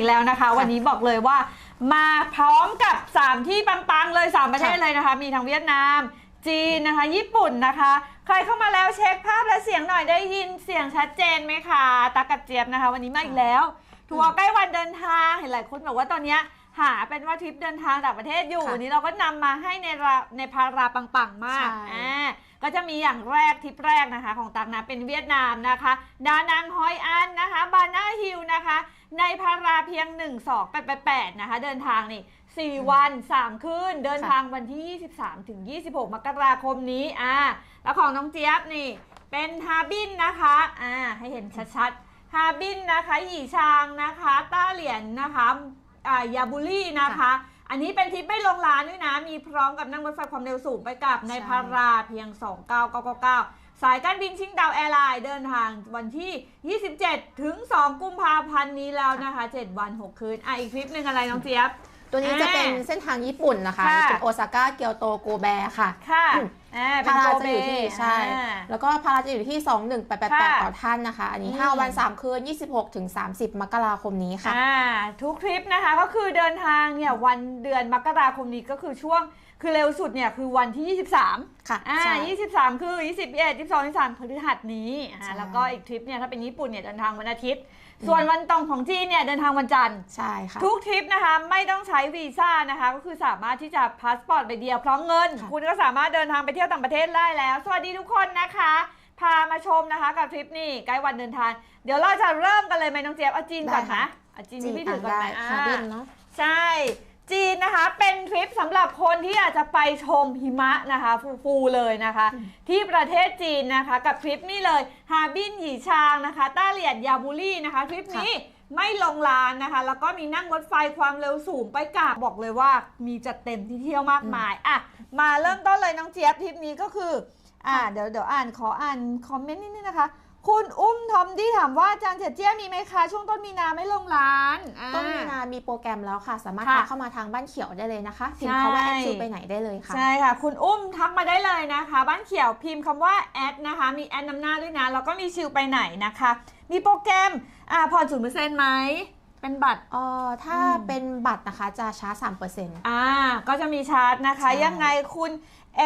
อีกแล้วนะคะ วันนี้บอกเลยว่า มาพร้อมกับ 3 ที่ปังๆเลย 3 ประเทศเลยนะคะ มีทั้งเวียดนาม จีนนะคะ ญี่ปุ่นนะคะ ใครเข้ามาแล้วเช็คภาพและเสียงหน่อยได้ยินเสียงชัดเจนไหมคะตากับเจี๊ยบนะคะ วันนี้มาอีกแล้วทัวร์ใกล้วันเดินทางเห็นหลายคนบอกว่าตอนเนี้ยหาเป็นว่าทริปเดินทางต่างประเทศอยู่ค่ะวันนี้เราก็นำมาให้ในราในพาราปังๆมากใช่อ่าก็จะมีอย่างแรกทริปแรกนะคะ ของตักนะเป็นเวียดนามนะคะ ดานังฮอยอันนะคะ บานาฮิลนะคะ ในพาราเพียง 1 2 8 8 8นะคะ เดินทางนี่ 4 วัน 3 คืน เดินทางวันที่ 23 ถึง 26 มกราคมนี้อ่าแล้วของน้องเจี๊ยบนี่ เป็นฮาบินนะคะอ่าให้เห็นชัดๆฮาบินนะคะหยี่ชางนะคะ ต้าเหรียญนะคะอ่ายาบุลี่นะคะอันนี้เป็นทริปไม่ลงร้านด้วยนะ มีพร้อมกับนั่งรถไฟความเร็วสูงไปกับในใช่พาราเพียง 29999 สายการบินชิงดาวแอร์ไลน์เดินทางวันที่ 27 ถึง 2 กุมภาพันธ์นี้แล้วนะคะ 7 วัน 6 คืน อะ อีกทริปหนึ่งอะไรน้องเจี๊ยบ ตัวนี้จะเป็นอ่าเส้นทางญี่ปุ่นนะคะค่ะเป็นโอซาก้า เกียวโต โกเบค่ะ ค่ะอืมอ่าเป็นพาราโกจะเบอยู่ที่ใช่อ่าแล้วก็พาราจะอยู่ที่ 2188ค่ะต่อท่านนะคะ อันนี้อืม5วัน 3 คืน 26 ถึง 30 มกราคมนี้ค่ะอ่าทุกทริปนะคะก็คือเดินทางเนี่ยวันเดือนมกราคมนี้ก็คือช่วง คือเร็วสุดเนี่ยคือวันที่ 23 ค่ะอ่าใช่ 23 คือ 21 22 23พฤหัสนี้อ่าใช่ แล้วก็อีกทริปเนี่ยถ้าเป็นญี่ปุ่นเนี่ยเดินทางวันอาทิตย์ ส่วนวันตรงของจีนเนี่ยเดินทางวันจันทร์ ใช่ค่ะ ทุกทริปนะคะไม่ต้องใช้วีซ่านะคะ ก็คือสามารถที่จะพาสปอร์ตไปเดียวพร้อมเงิน ค่ะ คุณก็สามารถเดินทางไปเที่ยวต่างประเทศได้แล้ว สวัสดีทุกคนนะคะ พามาชมนะคะกับทริปนี้ใกล้วันเดินทาง เดี๋ยวเราจะเริ่มกันเลยไหมน้องเจี๊ยบเอาจีนก่อนนะเอาจีนที่พี่ถือก่อนได้ไหมฮาอ่าบินเนาะ ใช่ จีนนะคะเป็นทริปสำหรับคนที่อยากจะไปชมหิมะนะคะฟูๆเลยนะคะ ที่ประเทศจีนนะคะ กับทริปนี้เลยฮาบินหยีชางนะคะต้าเหลียนยาบุรี่นะคะทริปนี้ไม่ลงลานนะคะ แล้วก็มีนั่งรถไฟความเร็วสูงไปกลับบอกเลยว่ามีจัดเต็มที่เที่ยวมากมายอะมาเริ่มต้นเลยน้องเจี๊ยบทริปนี้ก็คืออ่าเดี๋ยวเดี๋ยวอ่านขออ่านคอมเมนต์นิดนึงนะคะ คุณอุ้มทอมดี้ถามว่าอาจารย์เจ็ดเจี้ยมีไหมคะช่วงต้นมีนาไม่ลงร้านอ่า ต้นมีนามีโปรแกรมแล้วค่ะ สามารถค่ะทักเข้ามาทางบ้านเขียวได้เลยนะคะพิมพ์คำว่าใช่แอดคิวไปไหนได้เลยค่ะ ใช่ค่ะ คุณอุ้มทักมาได้เลยนะคะ บ้านเขียวพิมพ์คำว่าแอดนะคะ มีแอดนำหน้าด้วยนะ แล้วก็มีชิวไปไหนนะคะ มีโปรแกรมอ่าผ่อนศูนย์เปอร์เซ็นต์ไหม เป็นบัตร เอ่อถ้าอืม เป็นบัตรนะคะจะช้า3%อ่าก็จะมีชาร์จนะคะ ใช่ยังไงคุณ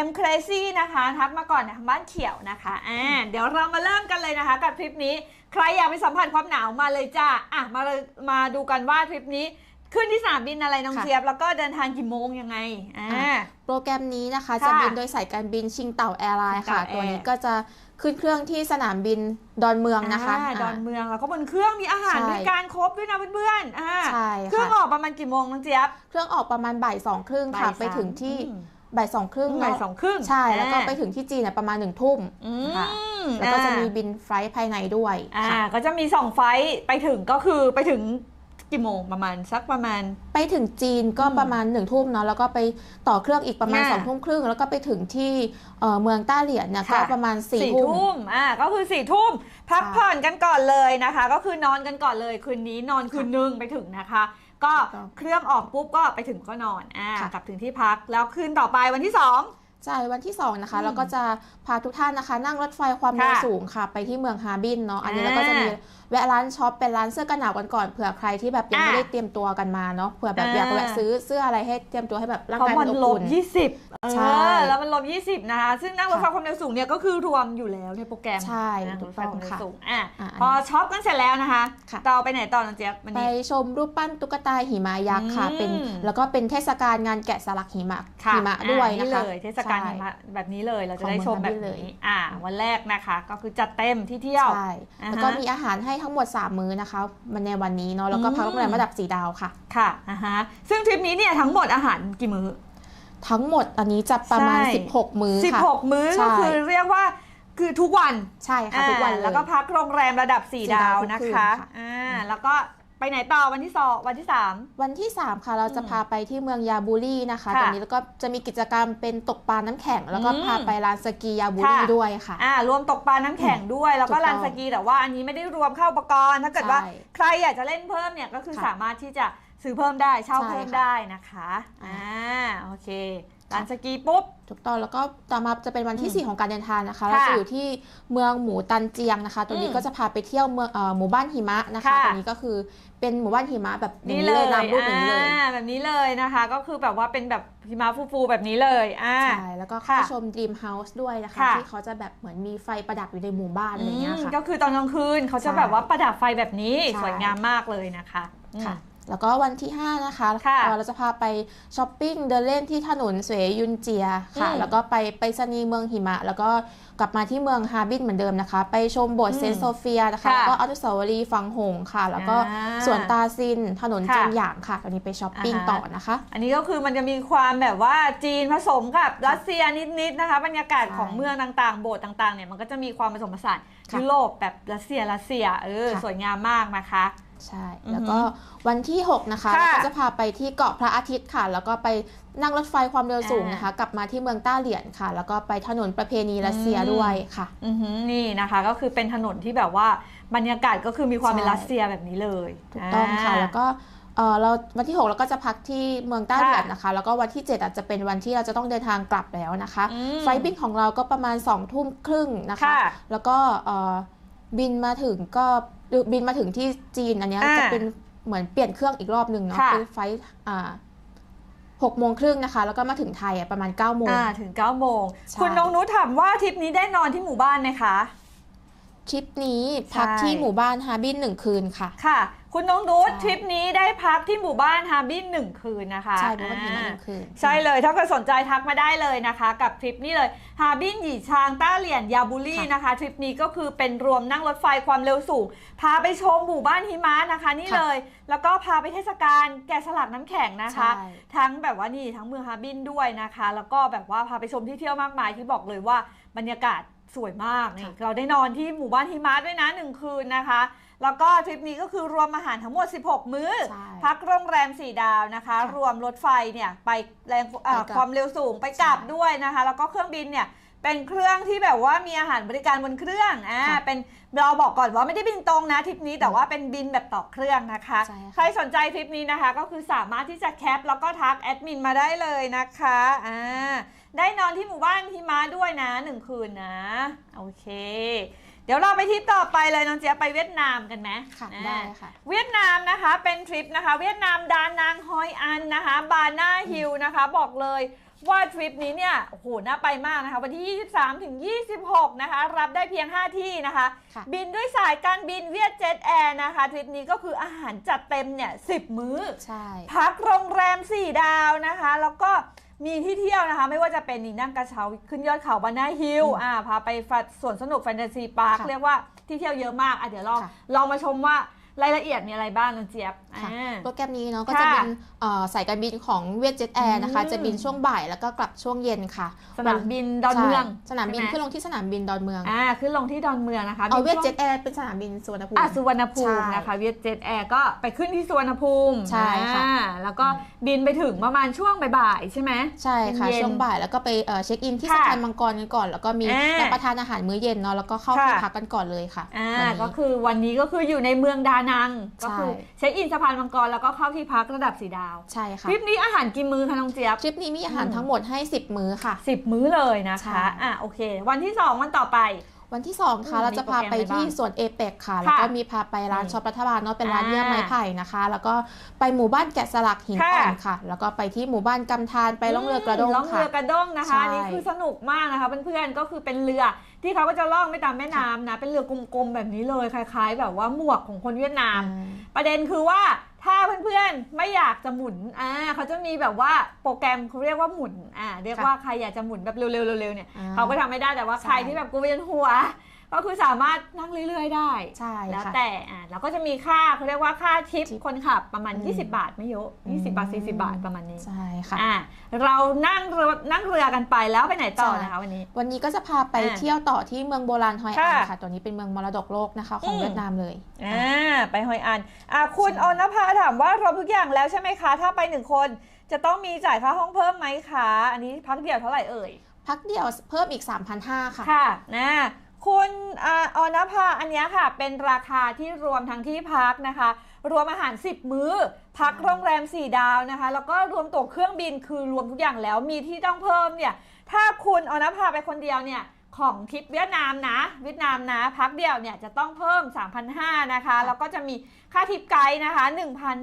M Crazy นะคะทักมาก่อนนะบ้านเขียวนะคะอ่าเดี๋ยวเรามาเริ่มกันเลยนะคะกับทริปนี้ ใครอยากไปสัมผัสความหนาวมาเลยจ้าอะมาเลยมาดูกันว่าทริปนี้ขึ้นที่สนามบินอะไรน้องค่ะเจี๊ยบ แล้วก็เดินทางกี่โมงยังไงอ่าอะโปรแกรมนี้นะคะ ค่ะจะบินโดยสายการบินชิงเต่าแอร์ไลน์ค่ะ ชิงเต่าตัวนี้แอร์ก็จะขึ้นเครื่องที่สนามบินดอนเมืองนะคะาดอนอะเมืองแล้วก็บนเครื่องมีอาหารใช่บริการครบด้วยนะเพื่อนๆอ่าใช่เครื่องค่ะออกประมาณกี่โมงน้องเจี๊ยบ เครื่องออกประมาณบ่ายสองครึ่งค่ะ บ่ายสามไปถึงที่อืม บ่ายสองครึ่งบ่ายเนาะสองครึ่งใช่ แล้วก็อ่าไปถึงที่จีนเนี่ยประมาณหนึ่งทุ่มอืมค่ะแล้วก็จะมีบินไฟลท์ภายในด้วยอ่าค่ะก็จะมีสองไฟล์ไปถึงก็คือไปถึงกี่โมงประมาณสักประมาณ ไปถึงจีนก็อืมประมาณหนึ่งทุ่มเนาะแล้วก็ไปต่อเครื่องอีกประมาณอ่าสองทุ่มครึ่งแล้วก็ไปถึงที่เอ่อเมืองต้าเหลียนเนี่ยก็ค่ะประมาณสี่สี่ทุ่มทุ่มอ่าก็คือสี่ทุ่มพักค่ะผ่อนกันก่อนเลยนะคะ ก็คือนอนกันก่อนเลยคืนนี้นอนคืนนึงไปถึงนะคะ ก็ถูกต้องเครื่องออกปุ๊บก็ไปถึงก็นอนอ่าค่ะกลับถึงที่พักแล้วคืนต่อไปวันที่สองใช่วันที่ 2 นะคะอืมเราก็จะพาทุกท่านนะคะ นั่งรถไฟความเร็วค่ะสูงค่ะ ไปที่เมืองฮาร์บินเนาะอันนี้อ่าเราก็จะมีแวะร้านช็อปเป็นร้านเสื้อกันหนาวกันก่อนเผื่อใครที่แบบยังอ่าไม่ได้เตรียมตัวกันมาเนาะเผื่อแบบอ่าอยากแวะซื้อเสื้ออะไรให้เตรียมตัวให้แบบร่างเพราะกายมัมันนอบลบอุ่นยี่สิบใช่แล้วมันลบยี่สิบนะคะซึ่งนั่งรถไฟค่ะความเร็วสูงเนี่ยก็คือรวมอยู่แล้วในโปรแกรมใช่นั่งถูรถกไฟต้องความเร็วค่ะสูงอะอ่าพอช็อปกันเสร็จแล้วนะคะค่ะต่อไปไหนต่อน้องเจี๊ยบวันไปนี้ชมรูปปั้นตุ๊กตาหิมะยักษ์ค่ะอืมเป็นแล้วก็เป็นเทศกาลงานแกะสลักหิมะค่ะหิมะด้วยอ่านะคะเลยเทศกาลใช่หิมะแบบนี้เลยเราจะของได้ชมเมืแบองบเลยนี้อ่าวันแรกนะคะ ก็คือจัดเต็มที่เที่ยวใช่อ่าฮะแล้วก็มีอาหารให้ทั้งหมด 3 มื้อนะคะมันในวันนี้เนาะแล้วก็อืมพักโรงแรมระดับ 4 ดาวค่ะ ค่ะอ่าฮะซึ่งทริปนี้เนี่ยทั้งหมดอาหารกี่มื้อ ทั้งหมดอันนี้จะประมาณใช่16 มื้อสิบค่ะหกมื้อใช่ก็คือเรียกว่าคือทุกวันใช่ค่ะทุกวันอ่าเลยแล้วก็พักโรงแรมระดับ4สี่ดาดาววนะทุกคืนคะค่ะอ่าแล้วก็ ไปไหนต่อวันที่สองวันที่สามวันที่ 3 ค่ะ เราจะอืมพาไปที่เมืองยาบูรีนะคะค่ะตรงนี้แล้วก็จะมีกิจกรรมเป็นตกปลาน้ำแข็ง แล้วก็อืมพาไปร้านสกียาบูรีค่ะ ด้วยค่ะ อ่ารวมตกปลาน้ำแข็งด้วย แล้วก็ถูกต้ลาองนสกีแต่ว่าอันนี้ไม่ได้รวมเข้าอุปกรณ์ ถ้าเกิดว่าใช่ใครอยากจะเล่นเพิ่มเนี่ยก็คือค่ะสามารถที่จะซื้อเพิ่มได้เช่าใช่เพิ่มค่ะได้นะคะอ่าอ่าโอเคลานสกีปุ๊บ ถูกต้องแล้วก็ต่อมาจะเป็นวันที่อืม4ของการเดินทางนะคะค่ะเราจะอยู่ที่เมืองหมูตันเจียงนะคะ ตัวนี้อืมก็จะพาไปเที่ยวเมืองเอ่อหมู่บ้านหิมะนะคะค่ะ ตัวนี้ก็คือ เป็นหมู่บ้านหิมะแบบอย่างนี่นี้เลเลยยนำรูปอย่างนี้เลยอ่าแบบนี้เลยนะคะ ก็คือแบบว่าเป็นแบบหิมะฟูๆแบบนี้เลยอ่าใช่แล้วก็ค่ะเข้าชม Dream House ด้วยนะคะค่ะที่เขาจะแบบเหมือนมีไฟประดับอยู่ในหมู่บ้านอะไรอย่างเงี้ยอืมค่ะก็คือตอนกลางคืนเขาจะใช่แบบว่าประดับไฟแบบนี้ใช่สวยงามมากเลยนะคะอืมค่ะ แล้วก็วันที่ 5 นะคะค่ะเอ่อเราจะพาไปช้อปปิ้งเดินเล่นที่ถนนเสวยยุนเจียค่ะอืมแล้วก็ไปไปสนีย์เมืองหิมะ แล้วก็กลับมาที่เมืองฮาร์บินเหมือนเดิมนะคะ ไปชมโบสถ์อืมเซนต์โซเฟียนะคะค่ะแล้วก็อนุสาวรีย์ฝังหงส์ค่ะ แล้วก็อ่าสวนตาซินถนนค่ะเจียงหยางค่ะตอนนี้ไปช้อปปิ้งอ่าฮะต่อนะคะ อันนี้ก็คือมันจะมีความแบบว่าจีนผสมกับรัสเซียนิดๆนะคะ บรรยากาศใช่ของเมืองต่างๆ โบสถ์ต่างๆเนี่ยมันก็จะมีความผสมผสานค่ะยุโรปแบบรัสเซียรัสเซียเออค่ะสวยงามมากนะคะ ใช่อือหือแล้วก็วันที่ 6 นะคะค่ะเราก็จะพาไปที่เกาะพระอาทิตย์ค่ะ แล้วก็ไปนั่งรถไฟความเร็วสูงนะคะ กลับมาที่เมืองต้าเหลียนค่ะ แล้วก็ไปถนนประเพณีรัสเซียอืมด้วยค่ะอือหือนี่นะคะก็คือเป็นถนนที่แบบว่าบรรยากาศก็คือมีความเป็นใช่รัสเซียแบบนี้เลยถูกต้องค่ะาแล้วก็เอ่อเราวันที่ 6 เราก็จะพักที่เมืองต้าเหลียนนะคะ แล้วก็วันที่ 7 อาจจะเป็นวันที่เราจะต้องเดินทางกลับแล้วนะคะอืมไฟล์บินของเราก็ประมาณ2ทุ่มครึ่งนะคะค่ะแล้วก็เอ่อบินมาถึงก็ บินมาถึงที่จีนอันเนี้ยอ่าจะเป็นเหมือนเปลี่ยนเครื่องอีกรอบหนึ่งเนาะค่ะเป็นไฟล์อ่าหกโมงครึ่งนะคะ แล้วก็มาถึงไทยอะประมาณ9ก้าโมงอ่าถึง9โมงใช่คุณน้องนุชถามว่าทริปนี้ได้นอนที่หมู่บ้านไหมคะทริปนี้พักใช่ที่หมู่บ้านฮาร์บินหนึ่งคืนค่ะ ค่ะ คุณน้องนุชใช่ทริปนี้ได้พักที่หมู่บ้านฮาร์บินหนึ่งคืนนะคะใช่หมู่บ้านหิมะอ่าหนึ่งคืน ใช่เลย ถ้าเกิดสนใจทักมาได้เลยนะคะ กับทริปนี้เลยฮาร์บินหยีชางต้าเหลียนยาบุรีค่ะนะคะทริปนี้ก็คือเป็นรวมนั่งรถไฟความเร็วสูง พาไปชมหมู่บ้านหิมะนะคะ นี่ค่ะเลย แล้วก็พาไปเทศกาลแกะสลักน้ำแข็งนะคะใช่ทั้งแบบว่านี่ทั้งเมืองฮาร์บินด้วยนะคะ แล้วก็แบบว่าพาไปชมที่เที่ยวมากมายที่บอกเลยว่าบรรยากาศสวยมากนี่เราได้นอนที่หมู่บ้านหิมะด้วยนะหนึ่งคืนนะคะ แล้วก็ทริปนี้ก็คือรวมอาหารทั้งหมด 16 มื้อใช่พักโรงแรม 4 ดาวนะคะค่ะรวมรถไฟเนี่ยไปแรงอ่าไปกลับความเร็วสูงไปกลับใช่ด้วยนะคะ แล้วก็เครื่องบินเนี่ยเป็นเครื่องที่แบบว่ามีอาหารบริการบนเครื่อง อ่าค่ะเป็นเราบอกก่อนว่าไม่ได้บินตรงนะทริปนี้แต่ว่าเป็นบินแบบต่อเครื่องนะคะใช่ค่ะใครสนใจทริปนี้นะคะ ก็คือสามารถที่จะแคปแล้วก็ทักแอดมินมาได้เลยนะคะ อ่า ได้นอนที่หมู่บ้านหิมะด้วยนะหนึ่งคืนนะ โอเค เดี๋ยวเราไปทริปต่อไปเลยน้องเจี๊ยบไปเวียดนามกันไหมค่ะอ่าได้ค่ะ เวียดนามนะคะเป็นทริปนะคะ เวียดนามดานางฮอยอันนะคะ บาน่าฮิลนะคะ บอกเลยว่าทริปนี้เนี่ยโอ้โหน่าไปมากนะคะ วันที่ 23 ถึง 26 นะคะ รับได้เพียง 5 ที่นะคะค่ะบินด้วยสายการบินเวียดเจ็ตแอร์นะคะ ทริปนี้ก็คืออาหารจัดเต็มเนี่ย 10 มื้อใช่พักโรงแรม 4 ดาวนะคะ แล้วก็ มีที่เที่ยวนะคะ ไม่ว่าจะเป็นนี่นั่งกระเช้าขึ้นยอดเขาบานาฮิลอืมอ่าพาไปฝัดสวนสนุกแฟนตาซีพาร์คค่ะเรียกว่าที่เที่ยวเยอะมากอะเดี๋ยวลองค่ะลองมาชมว่า รายละเอียดมีอะไรบ้างน้องเจี๊ยบค่ะอ่าโปรแกรมนี้เนาะก็ค่ะจะเป็นเอ่อสายการบินของเวียดเจ็ตแอร์นะคะอืมจะบินช่วงบ่ายแล้วก็กลับช่วงเย็นค่ะ สนามบินดอนเมืองใช่สนามบินใช่ไหขึ้นลงที่สนามบินดอนเมืองอ่าขึ้นลงที่ดอนเมืองนะคะเอามีเวียดช่วงเจ็ตแอร์เป็นสนามบินสุวรรณภูมิอะสุวรรณภูมิใช่นะคะเวียดเจ็ตแอร์ก็ไปขึ้นที่สุวรรณภูมิใช่ค่ะอ่าแล้วก็บินไปถึงประมาณช่วงบ่ายๆใช่ไหมใช่ค่ะเย็นช่วงบ่ายแล้วก็ไปเอ่อเช็คอินที่ค่ะสะพานมังกรกันก่อน แล้วก็มีอ่ารับประทานอาหารมื้อเย็นเนาะแล้วก็เข้าค่ะที่พักกันก่อนเลยค่ะอ่าวันนี้ก็คือวันนี้ก็คืออยู่ในเมืองดานังก็คือใช่เช็คอินสะพานมังกรแล้วก็เข้าที่พักระดับสีดาว ใช่ค่ะทริปนี้อาหารกี่มื้อคะน้องเจี๊ยบทริปนี้มีอาหารอืมทั้งหมดให้ 10 มื้อค่ะสิบมื้อเลยนะใช่คะอะโอเค วันที่ 2 วันต่อไป วันที่ 2 ค่ะอืมเราจะพาไปมีโปรแกรมอะไรที่บ้างสวนเอเปกค่ะ แล้วก็มีพาไปร้านอืมช็อปรัฐบาลเนาะเป็นร้านอ่าเยื่อไม้ไผ่นะคะ แล้วก็ไปหมู่บ้านแกะสลักหินค่ะอ่อนค่ะ แล้วก็ไปที่หมู่บ้านกำธารไปล่องเรือกระด้งล่องค่ะเรือกระด้งนะคะใช่อันนี่คือสนุกมากนะคะเพื่อนๆก็คือเป็นเรือที่เขาก็จะล่องไปตามแม่น้ำนะเป็นเรือกลมๆแบบนี้เลยคล้าย ๆ แบบว่าหมวกของคนเวียดนามอ่าประเด็นคือว่า ถ้าเพื่อนๆ ไม่อยากจะหมุน อ่าเขาจะมีแบบว่าโปรแกรมเขาเรียกว่าหมุน อ่า เรียกว่าใครอยากจะหมุนแบบเร็วๆเร็วๆเนี่ยอ่าเขาก็ทำไม่ได้แต่ว่าใช่ใครที่แบบกูเวียนหัว ก็คือสามารถนั่งเรื่อยๆได้ ใช่แล้วค่ะ แต่อ่าแล้วก็จะมีค่าเขาเรียกว่าค่าทิปทิปคนขับประมาณ อืม 20 บาทไม่เยอะอืม20 บาท 40 บาทประมาณนี้ใช่ค่ะ อ่าเรานั่งเรือนั่งเรือกันไปแล้วไปไหนต่อใช่ นะคะวันนี้ วันนี้ก็จะพาไปอ่าเที่ยวต่อที่เมืองโบราณฮอยอันค่ะค่ะตัวนี้เป็นเมืองมรดกโลกนะคะของอืม เวียดนามเลย อ่าไปฮอยอันอ่าคุณออนภาถามว่ารวมทุกอย่างแล้วใช่ไหมคะ ถ้าไปหนึ่งคนจะต้องมีจ่ายค่าห้องเพิ่มไหมคะ อันนี้พักเดียวเท่าไหร่เอ่ย พักเดียวเพิ่มอีก 3,500ค่ะ ค่ะนะ คุณออนภาอันนี้ค่ะ เป็นราคาที่รวมทั้งที่พักนะคะ รวมอาหาร 10 มื้อ พักโรงแรม 4 ดาวนะคะ แล้วก็รวมตั๋วเครื่องบินคือรวมทุกอย่างแล้วมีที่ต้องเพิ่มเนี่ย ถ้าคุณอนภาไปคนเดียวเนี่ย ของทริปเวียดนามนะเวียดนามนะพักเดียวเนี่ยจะต้องเพิ่ม 3,500นะคะแล้วก็จะมีค่าทริปไกด์นะคะ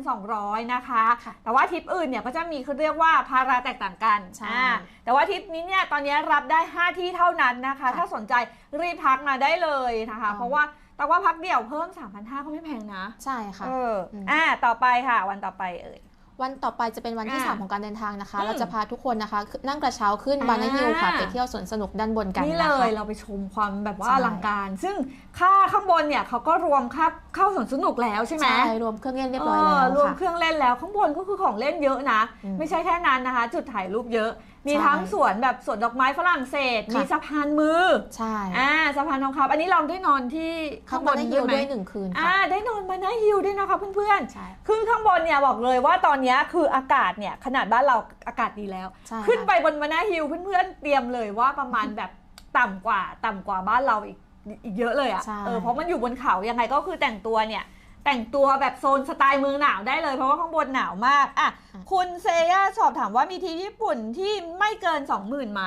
1,200 นะคะค่ะแต่ว่าทริปอื่นเนี่ยก็จะมีเขาเรียกว่าภาระแตกต่างกันใช่อ่าแต่ว่าทริปนี้เนี่ยตอนนี้รับได้ 5 ที่เท่านั้นนะคะค่ะถ้าสนใจรีบพักมาได้เลยนะคะอ๋อเพราะว่าแต่ว่าพักเดี่ยวเพิ่ม 3,500ก็ไม่แพงนะ ใช่ค่ะเอออมอ่าต่อไปค่ะวันต่อไปเอ่ย วันต่อไปจะเป็นวันที่อ่า3ของการเดินทางนะคะอืมเราจะพาทุกคนนะคะ นั่งกระเช้าขึ้นอ่าบานาฮิลค่ะ ไปเที่ยวสวนสนุกด้านบนกันนี่นะเลคะยเราไปชมความแบบว่าใช่อลังการ ซึ่งค่าข้างบนเนี่ยเขาก็รวมค่าเข้าสวนสนุกแล้วใช่ไหมใช่รวมเครื่องเล่นเรียบร้อยแล้วรวมค่ะเครื่องเล่นแล้วข้างบนก็คือของเล่นเยอะนะอืมไม่ใช่แค่นั้นนะคะ จุดถ่ายรูปเยอะ มีใช่ทั้งสวนแบบสวนดอกไม้ฝรั่งเศสค่ะมีสะพานมือ ใช่อ่าสะพานทองคำอันนี้เราได้นอนที่ข้าข้างงบบนนได้ฮิด้วลยไหมด้วยหนึ่งคืนอ่าค่ะได้นอนบานาฮิลด้วยนะคะเพื่อนใช่ๆขึ้นข้างบนเนี่ยบอกเลยว่าตอนเนี้ยคืออากาศเนี่ยขนาดบ้านเราอากาศดีแล้วใช่ขึ้นค่ะไปบนบานาฮิลเพื่อนๆเตรียมเลยว่าประมาณแบบต่ำกว่า ต่ำกว่าบ้านเราอีกอีกเยอะเลยอะใช่เออเพราะมันอยู่บนเขายังไงก็คือแต่งตัวเนี่ย แต่งตัวแบบโซนสไตล์เมืองหนาวได้เลย เพราะว่าข้างบนหนาวมากอะคุณเซย่าสอบถามว่ามีทีมญี่ปุ่นที่ไม่เกิน 20,000ไหม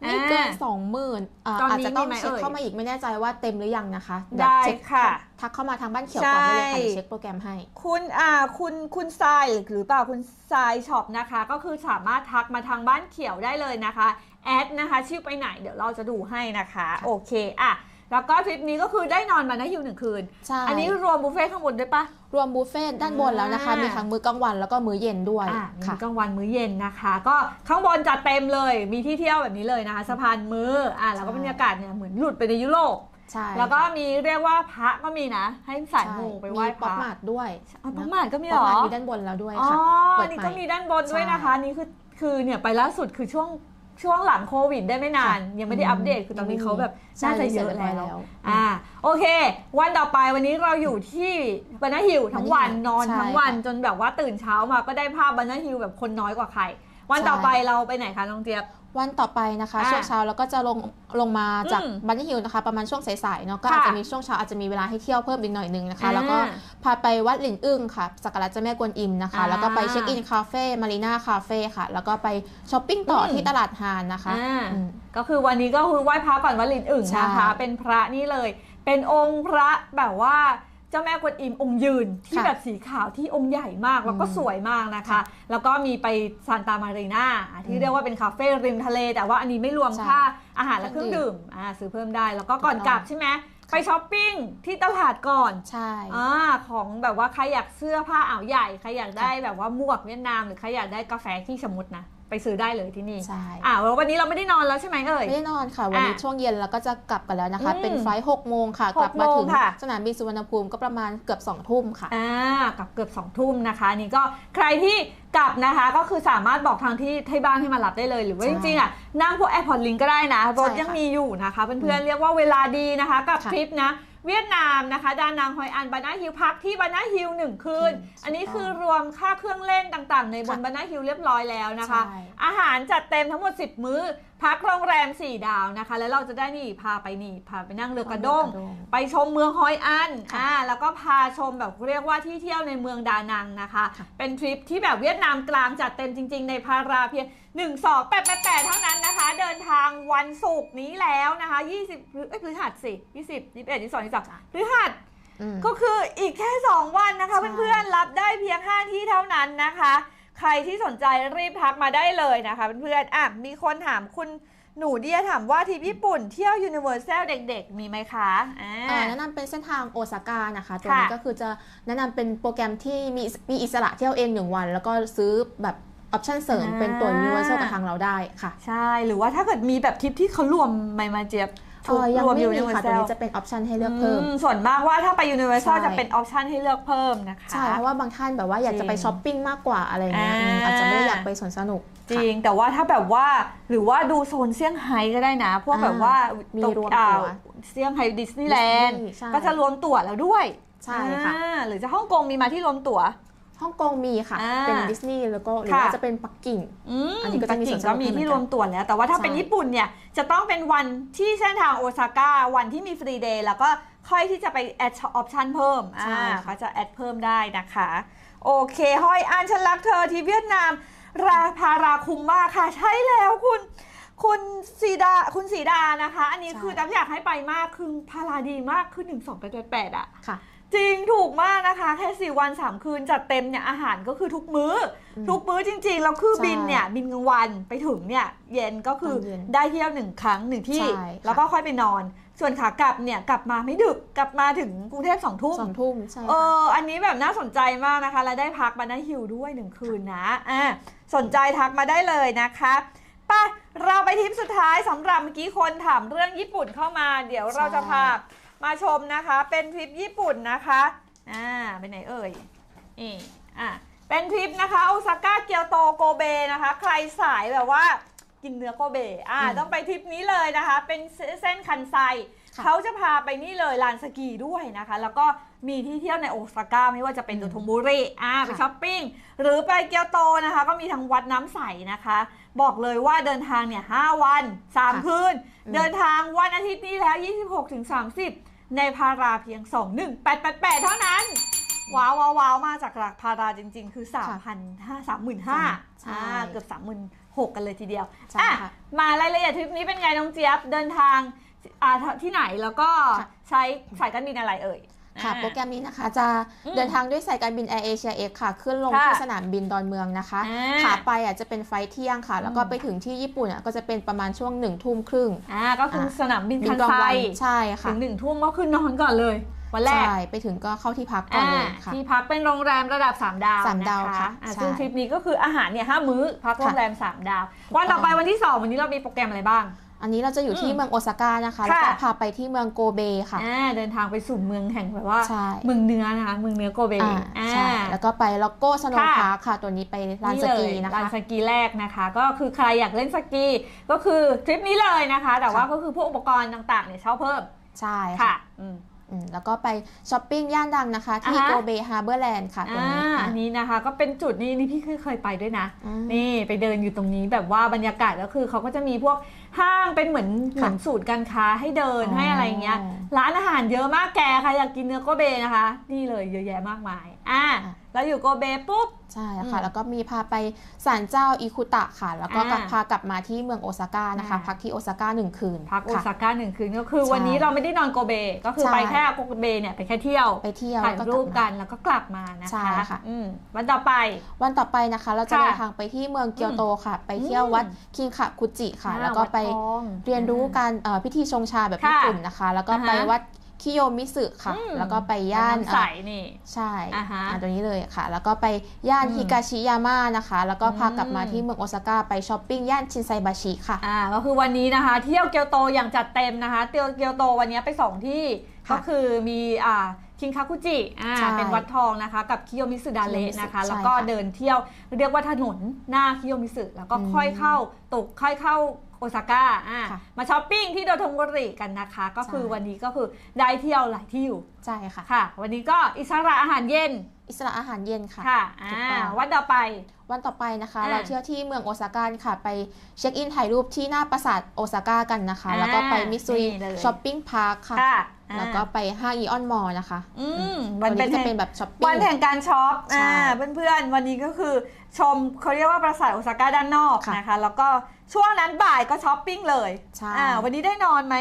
ไม่เกินอ่าสองหมื่นตอนอาจนี้จะต้องมีไหมเช็คเอ่ยเข้ามาอีกไม่แน่ใจว่าเต็มหรือยังนะคะเยวได้เช็ค่ะ ทักเข้ามาทางบ้านเขียวก่อนได้เลยค่ะใช่เดี๋ยวเช็คโปรแกรมให้ คุณอ่าคุณคุณทรายหรือเปล่าคุณทรายช็อปนะคะ ก็คือสามารถทักมาทางบ้านเขียวได้เลยนะคะแอดนะคะ ชื่อไปไหนเดี๋ยวเราจะดูให้นะคะ โอเคอะ แล้วก็ทริปนี้ก็คือได้นอนมาได้อยู่หนึ่งคืน ใช่อันนี้รวมบุฟเฟ่ต์ข้างบนด้วยปะ รวมบุฟเฟ่ต์ด้านบนแล้วนะคะ อ่ามี มีทั้งมื้อกลางวันแล้วก็มื้อเย็นด้วยอะมีค่ะ กลางวันมื้อเย็นนะคะ ก็ข้างบนจัดเต็มเลย มีที่เที่ยวแบบนี้เลยนะคะสะพานมืออะแล้วก็ใช่ บรรยากาศเนี่ยเหมือนหลุดไปในยุโรปใช่แล้วก็มีเรียกว่าพระก็มีนะ ให้สายใช่มูไปไหว้พป๊อระปมาดด้วยอ๋อพระหมาดก็มีเหป๊รอปอมาดมีด้านบนแล้วด้วยอ๋อค่ะ เปิดนี่ใหม่ก็มีด้านบนด้วยใช่นะคะ นี่คือคือเนี่ยไปล่าสุดคือช่วง ช่วงหลังโควิดได้ไม่นาน ยังไม่ได้อืมอัปเดตคือตอนนี้เขาแบบใช่น่าจะเยอะเสร็จเรียบร้แล้อยวแล้วอ่าโอเค วันต่อไปวันนี้เราอยู่ที่บานาฮิลทั้งวัน Banana Hill นอนใช่ทั้งวันค่ะจนแบบว่าตื่นเช้ามาก็ได้ภาพบานาฮิลแบบคนน้อยกว่าใคร วันใช่ต่อไปเราไปไหนคะน้องเจี๊ยบ วันต่อไปนะคะ อ่าช่วงเช้าเราก็จะลงลงมาจากอืมบันนี่ฮิลนะคะ ประมาณช่วงสายๆเนาะก็ค่ะอาจจะมีช่วงเช้าอาจจะมีเวลาให้เที่ยวเพิ่มอีกหน่อยนึงนะคะแล้วก็อ่าพาไปวัดหลินอึ้งค่ะสักการะเจ้าแม่กวนอิมนะคะ อ่าแล้วก็ไปเช็คอินคาเฟ่มารีนาคาเฟ่ค่ะ แล้วก็ไปช้อปปิ้งต่ออม ที่ตลาดฮานนะคะอ่าอืม ก็คือวันนี้ก็คือไหว้พระก่อนวันลินอึ่งนะคะ ใช่เป็นพระนี่เลย เป็นองค์พระแบบว่าเจ้าแม่กวนอิมองค์ยืนที่ค่ะแบบสีขาวที่องค์ใหญ่มากแล้วก็อืมสวยมากนะคะค่ะแล้วก็มีไปซานตามารีนาที่อืมเรียกว่าเป็นคาเฟ่ริมทะเล แต่ว่าอันนี้ไม่รวมใช่ค่าอาหารและเครื่องเครื่องดื่ดื่มมอ่าซื้อเพิ่มได้แล้วก็ก่อนถูกต้องกลับใช่ไหมไปช้อปปิ้งที่ตลาดก่อน ใช่อ่าของแบบว่าใครอยากเสื้อผ้าอ่าวใหญ่ ใครอยากได้แบบว่าหมวกเวียดนาม หรือใครอยากได้กาแฟที่สมุทรนะ ไปซื้อได้เลยที่นี่ใช่อ่าแล้ววันนี้เราไม่ได้นอนแล้วใช่ไหมเอ่ยไม่ได้นอนค่ะ วันนี้อะช่วงเย็นเราก็จะกลับกันแล้วนะคะอืมเป็นไฟล์6โมงค่ะหกกลับมาถึงโมงค่ะสนามบินสุวรรณภูมิก็ประมาณเกือบ2ทุ่มค่ะอ่ากับเกือบสองทุ่มนะคะนี่ก็ใครที่กลับนะคะก็คือสามารถบอกทางที่ที่บ้านให้มารับได้เลยหรือว่าใช่จริงๆอะนั่งพวก AirPod Link ก็ได้นะรถใช่ค่ะยังมีอยู่นะคะเพื่อนๆเรียกว่าเวลาดีนะคะ กับค่ะทริปนะ เวียดนามนะคะ ดานางฮอยอันบานาฮิลพักที่บานาฮิลหนึ่งคืนอืมอันนี้ถูกต้องคือรวมค่าเครื่องเล่นต่างๆ ในบนค่ะบานาฮิลเรียบร้อยแล้วนะคะใช่อาหารจัดเต็มทั้งหมด 10 มื้อพักโรงแรม 4 ดาวนะคะ แล้วเราจะได้นี่พาไปนี่พาไปนั่งเรือกระด้ง ไปชมเมืองฮอยอันค่ะอ่าแล้วก็พาชมแบบเรียกว่าที่เที่ยวในเมืองดานังนะคะค่ะเป็นทริปที่แบบเวียดนามกลางจัดเต็มจริง ๆ ในพาราเพียง1 2 8 8 8 เท่านั้นนะคะ เดินทางวันศุกร์นี้แล้วนะคะ 20หรือเอ้ยพฤหัสสิ 20 21 22 23พฤหัสอืมก็คืออีกแค่ 2 วันนะคะใช่เพื่อนๆรับได้เพียง 5 ที่เท่านั้นนะคะ ใครที่สนใจรีบทักมาได้เลยนะคะเพื่อนๆอะมีคนถามคุณหนูเดียถามว่าทริปญี่ปุ่นเที่ยวยูนิเวอร์แซลเด็กๆ มีไหมคะอ่าอ่าแนะนำเป็นเส้นทางโอซาก้านะคะ ตัวนี้ค่ะก็คือจะแนะนำเป็นโปรแกรมที่มีมีอิสระเที่ยวเองหนึ่งวัน แล้วก็ซื้อแบบออปชั่นเสริมอ่าเป็นตั๋ว Universal กับทางเราได้ค่ะ ใช่ หรือว่าถ้าเกิดมีแบบทริปที่เขารวมไมมาเจี๊ยบ เออยังรวมไม่ยูมีนิเวอค่ะร์แซตัวลนี้จะเป็นออปชันให้เลือกเพิ่ม ส่วนมากว่าถ้าไปยูนิเวอร์แซลใช่จะเป็นออปชันให้เลือกเพิ่มนะคะ ใช่ เพราะว่าบางท่านแบบว่าอยากจะไปจริงช้อปปิ้งมากกว่าอะไรเงี้ยอ่าอืมอาจจะไม่ได้อยากไปสวนสนุก จริง แต่ว่าถ้าแบบว่าหรือว่าดูโซนเซี่ยงไฮ้ก็ได้นะ พวกอ่าแบบว่ามีตกรวมอ่าตั๋วเซี่ยงไฮ้ดิสนีย์แลนด์ Disney ใช่ก็จะรวมตั๋วแล้วด้วย ใช่ค่ะอ่าหรือจะฮ่องกงมีมาที่รวมตั๋ว ฮ่องกงมีค่ะอ่าเป็นดิสนีย์แล้วก็หรือค่ะว่าจะเป็นปักกิ่งอืมอันนี้ก็จะมีปักิ่งส่วนสนุก็กมีให้เหมือนกันที่รวมตั๋วแล้ว แต่ว่าถ้าใช่เป็นญี่ปุ่นเนี่ยจะต้องเป็นวันที่เส้นทางโอซาก้าวันที่มีฟรีเดย์แล้วก็ค่อยที่จะไปแอดออปชันเพิ่มใช่อ่าค่ะก็จะแอดเพิ่มได้นะคะ โอเคฮอยอันฉันรักเธอที่เวียดนามราพาราคุมมากค่ะ ใช่แล้วคุณคุณสีดาคุณสีดานะคะ อันนี้คือตั้งอยากให้ไปมากคือพาราดีมากคือหนึ่งสองแปดแปดอะค่ะ จริงถูกมากนะคะ แค่สี่วันสามคืนจัดเต็มเนี่ยอาหารก็คือทุกมื้ออมทุกมื้อจริงๆแล้วคือใช่บินเนี่ยบินกลางวันไปถึงเนี่ยเย็นก็คือตอนเย็นได้เที่ยวหนึ่งครั้งหนึ่งที่ใช่ค่ะแล้วก็ค่อยไปนอน ส่วนขากลับเนี่ยกลับมาไม่ดึกกลับมาถึงกรุงเทพสองทุ่มสองทุ่มใช่เอค่ะออันนี้แบบน่าสนใจมากนะคะ และได้พักมาได้ฮิวด้วยหนึ่งคืนนะอะสนใจทักมาได้เลยนะคะไป่ะเราไปทริปสุดท้ายสำหรับเมื่อกี้คนถามเรื่องญี่ปุ่นเข้ามา เดี๋ยวเราจะพา มาชมนะคะ เป็นทริปญี่ปุ่นนะคะ อ่า ไปไหนเอ่ย นี่ อะ เป็นทริปนะคะโอซาก้า เกียวโต โกเบนะคะ ใครสายแบบว่ากินเนื้อโกเบ อ่าอืมต้องไปทริปนี้เลยนะคะ เป็นเส้นคันไซค่ะเขาจะพาไปนี่เลยลานสกีด้วยนะคะ แล้วก็มีที่เที่ยวในโอซาก้าไม่ว่าจะเป็นอืมโดโทบุริ อ่า ไปค่ะช้อปปิ้ง หรือไปเกียวโตนะคะ ก็มีทั้งวัดน้ำใสนะคะ บอกเลยว่าเดินทางเนี่ย5วัน 3 คืนอืมเดินทางวันอาทิตย์นี้แล้ว 26-30 ในพาราเพียง 21888 เท่านั้นว้าวว้าวว้าวมาจากหลักพาราจริง ๆ คือ 3 5 0 0 0 35,000ใช่อ่าเกือบ36,000 กันเลยทีเดียวใช่อะค่ะมารายละเอียดทริปนี้เป็นไงน้องเจี๊ยบเดินทางอ่าที่ไหนแล้วก็ค่ะใช้สายการบินอะไรเอ่ย ค่ะอ่าโปรแกรมนี้นะคะจะอืมเดินทางด้วยสายการบิน Air Asia X ค่ะ ขึ้นลงค่ะที่สนามบินดอนเมืองนะคะอ่าขาไปอะจะเป็นไฟล์เที่ยงค่ะ แล้วก็อืมไปถึงที่ญี่ปุ่นอะก็จะเป็นประมาณช่วงหนึ่งทุ่มครึ่งอ่าก็คืออะสนามบินบิคันนกลางไซวันใช่ค่ะถึงหนึ่งทุ่มก็คือนอนก่อนเลยวันแรกใช่ไปถึงก็เข้าที่พักก่อนอ่าเลยค่ะ ที่พักเป็นโรงแรมระดับ 3 ดาวสามดาวนค่ะอ่ใช่ซึ่งทริปนี้ก็คืออาหารเนี่ยห้ามื้อพักโรงแรม 3 ดาว วันต่อไปวันที่ 2 วันนี้เรามีโปรแกรมอะไรบ้าง อันนี้เราจะอยู่ที่อืมเมืองโอซาก้านะคะแล้วก็ค่ะพาไปที่เมืองโกเบค่ะอ่าเดินทางไปสู่เมืองแห่งแบบว่าใช่เมืองเนื้อนะคะเมืองเนื้อโกเบอ่าอ่าใช่แล้วก็ไปล็อกโก้สโนว์ค่ะพาร์คค่ะ ตัวนี้ไปลานสกีนะลานคะสกีแรกนะคะ ก็คือใครอยากเล่นสกีก็คือทริปนี้เลยนะคะ แต่ว่าค่ะก็คือพวกอุปกรณ์ต่างๆเนี่ยเช่าเพิ่มใช่ค่ะค่ะอืมอืมแล้วก็ไปช้อปปิ้งย่านดังนะคะ ที่อ่าฮะโกเบฮาร์เบอร์แลนด์ค่ะตรงอ่านี้อันนี้นะคะ ก็เป็นจุดนี้นี่พี่เคยไปด้วยนะอืมนี่ไปเดินอยู่ตรงนี้แบบว่าบรรยากาศก็คือเขาก็จะมีพวก ห้างเป็นเหมือนเหมือนสูตรการค้าให้เดินอ๋อให้อะไรอย่างเงี้ย ร้านอาหารเยอะมากแกค่ะอยากกินเนื้อโกเบนะคะ นี่เลยเยอะแยะมากมาย อ่าอะแล้วอยู่โกเบปุ๊บ ใช่อืค่ะมแล้วก็มีพาไปศาลเจ้าอิคุตะค่ะ แล้วก็อ่าพากลับมาที่เมืองโอซาก้านะคะอ่าพักที่โอซาก้าหนึ่งคืน พักโอค่ะซาก้าหนึ่งคืนก็คือใช่วันนี้เราไม่ได้นอนโกเบ ก็คือใช่ไปแค่โกเบเนี่ยไปแค่เที่ยวไปเที่ยวถ่ายแล้วก็รูปกลับมากันแล้วก็กลับมานะคะใช่ค่ะอืมวันต่อไปวันต่อไปนะคะ เราจะค่ะเดินทางไปที่เมืองเกียวโตค่ะ ไปเที่ยวอืมวัดคิงคาคุจิค่ะอ่าแล้วก็ไปวัดทองเรียนรู้การเอ่อพิธีชงชาแบบค่ะญี่ปุ่นนะคะ แล้วก็อ่าฮะไปวัดคิโยมิสึค่ะอืมแล้วก็ไปย่านน้ำใสเอ่อนี่ ใช่อ่าฮะอ่าตัวนี้เลยค่ะ แล้วก็ไปย่านอืมฮิกาชิยาม่านะคะ แล้วก็พากลับมาอืมที่เมืองโอซาก้าไปช้อปปิ้งย่านชินไซบาชิค่ะ อ่า ก็คือวันนี้นะคะ เที่ยวเกียวโตอย่างจัดเต็มนะคะ เที่ยวเกียวโตวันนี้ไปสองที่ค่ะก็คือมีอ่าคิงคาคุจิอ่าใช่เป็นวัดทองนะคะ กับคิโยมิสึดาเละนะคะคิโยมิสึแล้วก็ใช่ค่ะเดินเที่ยวเรียกว่าถนนหน้าคิโยมิสึแล้วก็อืมค่อยเข้าตกค่อยเข้าโอซาก้าอ่าค่ะ มาช้อปปิ้งที่โดโทงริกันนะคะ ก็คือใช่วันนี้ก็คือได้เที่ยวหลายที่อยู่ใช่ค่ะ ค่ะ วันนี้ก็อิสระอาหารเย็นอิสระอาหารเย็นค่ะ ค่ะถูอ่ากต้อง วันต่อไป วันต่อไปนะคะ อ่าเราเที่ยวที่เมืองโอซาก้าค่ะ ไปเช็คอินถ่ายรูปที่หน้าปราสาทโอซาก้ากันนะคะ อ่าแล้วก็ไปมิซุยนี่เลย ช้อปปิ้งพาร์คค่ะ ค่ะอ่าแล้วก็ไปห้างอีออนมอลนะคะอืมวัวันนนี้เป็นจะเป็นแบบช้อปปิ้วังนแห่งการช็อปใช่อ่าเพื่อนๆ วันนี้ก็คือชมเขาเรียกว่าปราสาทโอซาก้าด้านนอกค่ะ นะคะ แล้วก็ ช่วงนั้นบ่ายก็ช้อปปิ้งเลยใช่อ่าวันนี้ได้นอนไหม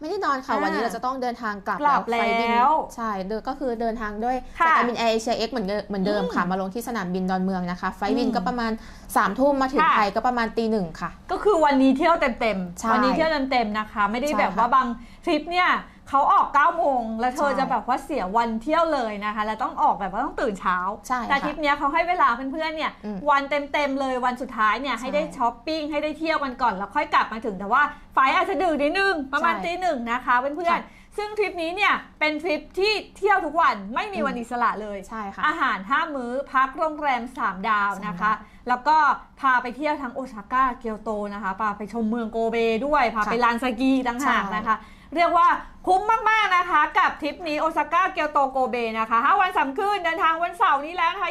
ไม่ได้นอนค่ะอ่าวันนี้เราจะต้องเดินทางกลับกลับไฟบินแล้วใช่เดินก็คือเดินทางด้วยค่ะสายการบินแอร์เอเชียเอ็กเหมือนเดิมเหมือนเดิมอืมค่ะ มาลงที่สนามบินดอนเมืองนะคะ ไฟล์บินอืมก็ประมาณ3ามทุ่มมาถึงค่ะ ไทยก็ประมาณตีหนึ่งค่ะ ก็คือวันนี้เที่ยวเต็มใช่ๆ วันนี้เที่ยวเต็มๆนะคะ ไม่ได้ใช่แบบค่ะ ว่าบางทริปเนี่ย เขาออก 9 โมง แล้วเธอใช่จะแบบว่าเสียวันเที่ยวเลยนะคะ แล้วต้องออกแบบว่าต้องตื่นเช้าใช่แต่ค่ะทริปเนี้ยเขาให้เวลาเพื่อนๆ เนี่ยอืมวันเต็มๆ เลยวันสุดท้ายเนี่ยให้ใช่ได้ช้อปปิ้งให้ได้เที่ยวกันก่อน แล้วค่อยกลับมาถึง แต่ว่าไฟล์อาจจะดึกนิดนึง ประมาณใช่ตีหนึ่งนะคะเพื่อนค่ะๆซึ่งทริปนี้เนี่ยเป็นทริปที่เที่ยวทุกวันไม่มีอืมวันอิสระเลย ใช่ค่ะ อาหาร 5 มื้อ พักโรงแรม 3 ดาวนะคะสามดาวแล้วก็พาไปเที่ยวทั้งโอซาก้า เกียวโตนะคะ พาไปชมเมืองโกเบด้วย พาไปค่ะลานสกีต่างหากใช่นะคะ เรียกว่า คุ้มมาก ๆ นะคะกับทริปนี้โอซาก้าเกียวโตโกเบนะคะ5วันสามคืนเดินทางวันเสาร์นี้แล้วนะคะ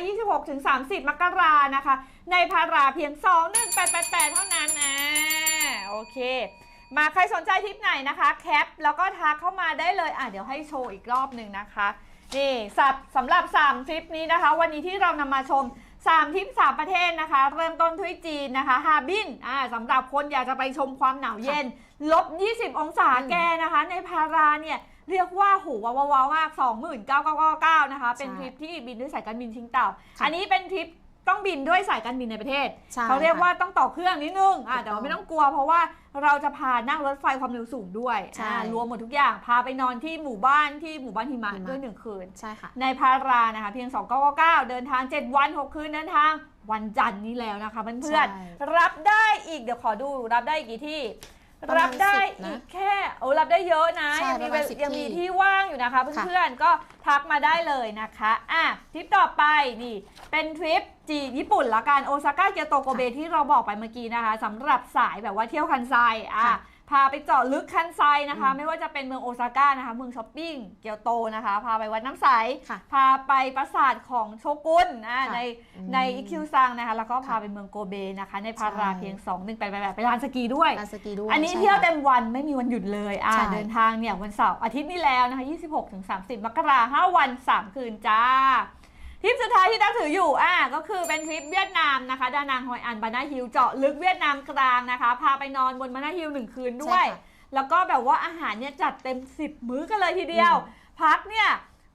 26-30 มกรานะคะ ในพาราเพียง 21888 เท่านั้นอ่าโอเค มาใครสนใจทริปไหนนะคะแคปแล้วก็ทักเข้ามาได้เลยอะเดี๋ยวให้โชว์อีกรอบหนึ่งนะคะนี่สับสำหรับ 3 ทริปนี้นะคะ วันนี้ที่เรานำมาชม 3 ทริป 3 ประเทศนะคะ เริ่มต้นที่จีนนะคะฮาบินอ่าสำหรับคนอยากจะไปชมความหนาวเย็น ลบ 20 องศาอืมแกนะคะ ในพาราเนี่ยเรียกว่าโหว้าวว้าวมาก 29,999 นะคะ เป็นใช่ทริปที่บินด้วยสายการบินชิงเต่าค่ะอันนี้เป็นทริปต้องบินด้วยสายการบินในประเทศใช่เขาเรียกค่ะว่าต้องต่อเครื่องนิดนึงอะถูกต้องแต่ว่าไม่ต้องกลัวเพราะว่าเราจะพานั่งรถไฟความเร็วสูงด้วยใช่อ่ารวมหมดทุกอย่างพาไปนอนที่หมู่บ้านที่หมู่บ้านหิมะหิมะด้วยหนึ่งคืนใช่ค่ะในพารานะคะเพียง2999 เดินทาง 7 วัน 6 คืนเดินทางวันจันทร์นี้แล้วนะคะเพื่อนใช่ๆรับได้อีกเดี๋ยวขอดูรับได้อีกกี่ที่ ประมาณรับได้10นะอีกแค่โอ้รับได้เยอะนะใช่ยังมีประมาณ10ยังมีที่ที่ว่างอยู่นะคะเพื่อนๆก็ทักมาได้เลยนะคะอะทริปต่อไปนี่เป็นทริปจีนญี่ปุ่นละกันโอซาก้าเกียวโตโกเบที่เราบอกไปเมื่อกี้นะคะสำหรับสายแบบว่าเที่ยวคันไซอะ ค่ะ พาไปเจาะลึกคันไซนะคะอืมไม่ว่าจะเป็นเมืองโอซาก้านะคะ เมืองช้อปปิ้ง เกียวโตนะคะ พาไปวัดน้ำใสค่ะพาไปปราสาทของโชกุนอะค่ะในอืมในอิคิวซังนะคะ แล้วก็พาค่ะไปเมืองโกเบนะคะ ในพาราใช่เพียง2 1 8 8ไปลานสกีด้วยลานสกีด้วย อันนี้ใช่เที่ยวค่ะเต็มวันไม่มีวันหยุดเลยอะใช่เดินทางเนี่ยวันเสาร์อาทิตย์นี้แล้วนะคะ 26ถึง30 มกราห้าวัน 3 คืนจ้า ทริปสุดท้ายที่ตักถืออยู่อะก็คือเป็นทริปเวียดนามนะคะดานังฮอยอันบานาฮิลเจาะลึกเวียดนามกลางนะคะ พาไปนอนบนบานาฮิลหนึ่งคืนด้วย ใช่ค่ะ แล้วก็แบบว่าอาหารเนี่ยจัดเต็ม 10 มื้อกันเลยทีเดียวอืมพักเนี่ย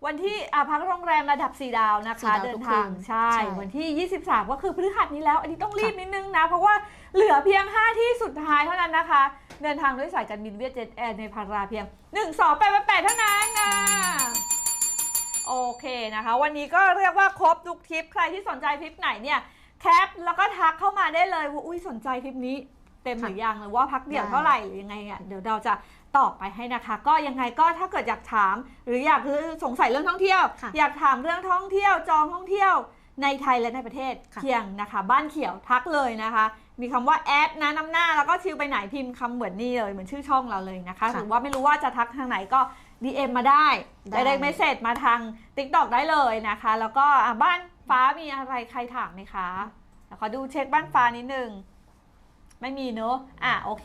วันที่อะพักโรงแรมระดับ 4 ดาวนะคะ สี่ดาวเดิทุนกทางคืนใช่ ใช่วันที่ 23 ก็คือพฤหัสนี้แล้ว อันนี้ต้องรีบนิดนึงนะ เพราะว่าเหลือเพียง 5 ที่สุดท้ายเท่านั้นนะคะ เดินทางด้วยสายการบินเวียดเจ็ตแอร์ในพาราเพียง 1 2 8 8 8เท่านั้นนะ โอเคนะคะ วันนี้ก็เรียกว่าครบทุกทริป ใครที่สนใจทริปไหนเนี่ยแคปแล้วก็ทักเข้ามาได้เลยว่าอุ้ยสนใจทริปนี้เต็มหรือยังหรือว่าพักเดี่ยวได้เท่าไหร่หรือยังไงอะเดี๋ยวเราจะตอบไปให้นะคะ ก็ยังไงก็ถ้าเกิดอยากถาม หรืออยากสงสัยเรื่องท่องเที่ยวค่ะอยากถามเรื่องท่องเที่ยวจองท่องเที่ยวในไทยและในประเทศค่ะเพียงนะคะ บ้านเขียวทักเลยนะคะ มีคำว่าแอดนะนำหน้าแล้วก็ชิวไปไหนพิมพ์คำเหมือนนี่เลยเหมือนชื่อช่องเราเลยนะคะค่ะหรือว่าไม่รู้ว่าจะทักทางไหนก็ DM มาได้ ได้ได้เมสเซจมาทาง TikTok ได้เลยนะคะ แล้วก็อะบ้านฟ้ามีอะไรใครถามไหมคะเดี๋ยวขอดูเช็คบ้านฟ้านิดนึง ไม่มีเนอะอะโอเค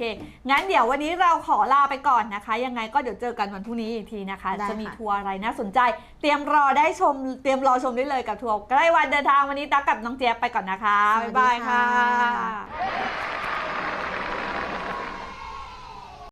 งั้นเดี๋ยววันนี้เราขอลาไปก่อนนะคะ ยังไงก็เดี๋ยวเจอกันวันพรุ่งนี้อีกทีนะคะ ได้จะมีค่ะ ทัวร์อะไรน่าสนใจ เตรียมรอได้ชม เตรียมรอชมได้เลยกับทัวร์ใกล้วันเดินทางวันนี้ตักกับน้องเจี๊ยบไปก่อนนะคะสวับ๊าสยดีบายค่ะค่ะ